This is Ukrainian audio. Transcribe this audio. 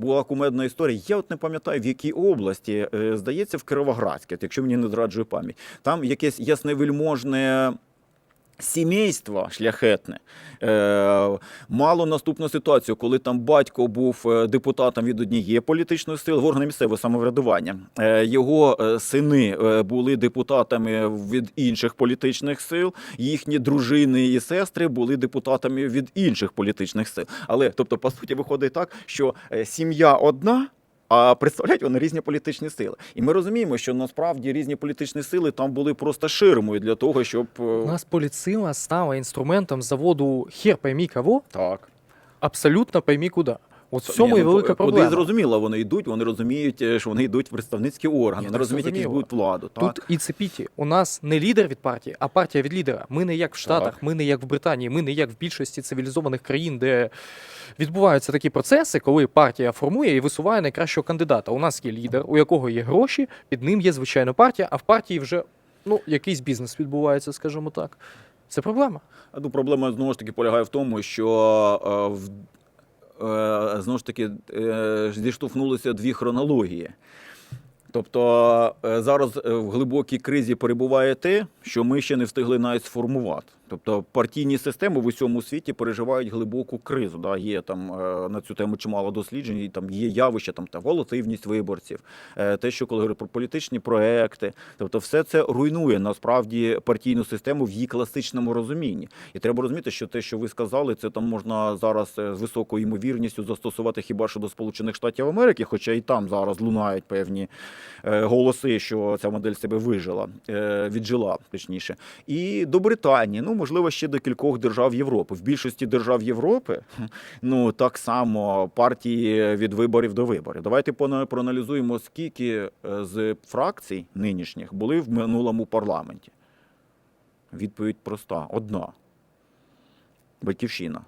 Була кумедна історія. Я от не пам'ятаю, в якій області, е, здається, в Кировоградській, якщо мені не зраджує пам'ять. Там якесь ясневельможне сімейство шляхетне е, мало наступну ситуацію, коли там батько був е, депутатом від однієї політичної сили в органи місцевого самоврядування. Е, його сини були депутатами від інших політичних сил, їхні дружини і сестри були депутатами від інших політичних сил. Але тобто, по суті, виходить так, що сім'я одна. А представляють вони різні політичні сили, і ми розуміємо, що насправді різні політичні сили там були просто ширмою для того, щоб е, У нас політсила стала інструментом заводу хер поймі кого, так. Абсолютно поймі куди. От в цьому Ні, і ну, велика куди проблема. зрозуміло, вони йдуть, вони розуміють, е, що вони йдуть в представницькі органи, Ні, вони так розуміють, які зрозуміло. будуть владу. Так? Тут і цепіті. У нас не лідер від партії, а партія від лідера. Ми не як в Штатах, ми не як в Британії, ми не як в більшості цивілізованих країн, де відбуваються такі процеси, коли партія формує і висуває найкращого кандидата. У нас є лідер, у якого є гроші, під ним є звичайно партія, а в партії вже ну, якийсь бізнес відбувається, скажімо так. Це проблема. Ну, проблема знову ж таки полягає в тому, що е, в, знову ж таки е, зіштовхнулися дві хронології. Тобто е, зараз е, в глибокій кризі перебуває те, що ми ще не встигли навіть сформувати. Тобто партійні системи в усьому світі переживають глибоку кризу. Да? Є там е, на цю тему чимало досліджень, і там є явища, там та волативність виборців, те, що коли говорять про політичні проекти, тобто все це руйнує насправді партійну систему в її класичному розумінні. І треба розуміти, що те, що ви сказали, це там можна зараз з високою ймовірністю застосувати хіба що до Сполучених Штатів Америки, хоча і там зараз лунають певні голоси, що ця модель себе вижила, е, віджила, точніше, і до Британії, ну можливо, ще до кількох держав Європи. В більшості держав Європи ну так само партії від виборів до виборів. Давайте проаналізуємо, скільки е, з фракцій нинішніх були в минулому парламенті. Відповідь проста: одна. Батьківщина.